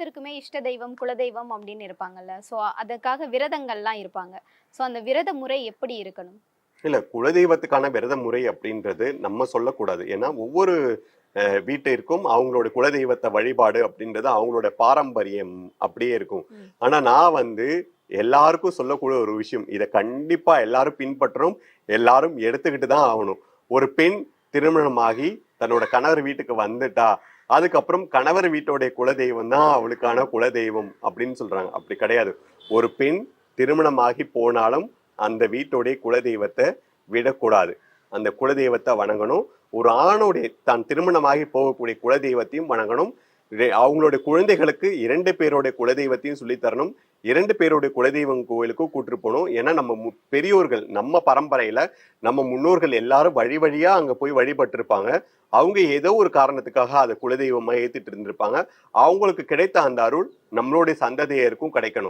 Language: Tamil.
ஒவ்வொருத்தருக்குமே இஷ்ட தெய்வம் குலதெய்வம் அப்படின்னு இருப்பாங்கல்ல. ஸோ அதுக்காக விரதங்கள்லாம் இருப்பாங்க. ஸோ அந்த விரத முறை எப்படி இருக்கணும்? இல்ல குலதெய்வத்துக்கான விரத முறை அப்படின்றது நம்ம சொல்லக்கூடாது. ஏன்னா ஒவ்வொரு வீட்டிற்கும் அவங்களோட குலதெய்வத்தை வழிபாடு அப்படின்றது அவங்களோட பாரம்பரியம் அப்படியே இருக்கும். ம். ஆனா நான் வந்து எல்லாருக்கும் சொல்லக்கூடிய ஒரு விஷயம். இதை கண்டிப்பா எல்லாரும் பின்பற்றும் எல்லாரும் எடுத்துக்கிட்டு தான் ஆகணும். ஒரு பெண் திருமணமாகி தன்னோட கணவர் வீட்டுக்கு வந்துட்டா அதுக்கப்புறம் கணவர் வீட்டோடைய குலதெய்வம் தான் அவளுக்கான குலதெய்வம் அப்படின்னு சொல்றாங்க. அப்படி கிடையாது. ஒரு பெண் திருமணமாகி போனாலும் அந்த வீட்டோடைய குலதெய்வத்தை விடக்கூடாது. அந்த குலதெய்வத்தை வணங்கணும். ஒரு ஆணுடைய தான் திருமணமாகி போகக்கூடிய குலதெய்வத்தையும் வணங்கணும். அவங்களுடைய குழந்தைகளுக்கு இரண்டு பேருடைய குலதெய்வத்தையும் சொல்லித் தரணும். இரண்டு பேருடைய குலதெய்வம் கோயிலுக்கும் கூட்டிட்டு போகணும். ஏன்னா நம்ம மு- பெரியோர்கள் நம்ம பரம்பரையில நம்ம முன்னோர்கள் எல்லாரும் வழி வழியா அங்க போய் வழிபட்டிருப்பாங்க. அவங்க ஏதோ ஒரு காரணத்துக்காக அதை குலதெய்வமா ஏத்திட்டு இருந்திருப்பாங்க. அவங்களுக்கு கிடைத்த அந்த அருள் நம்மளுடைய சந்ததியருக்கும் கிடைக்கணும்.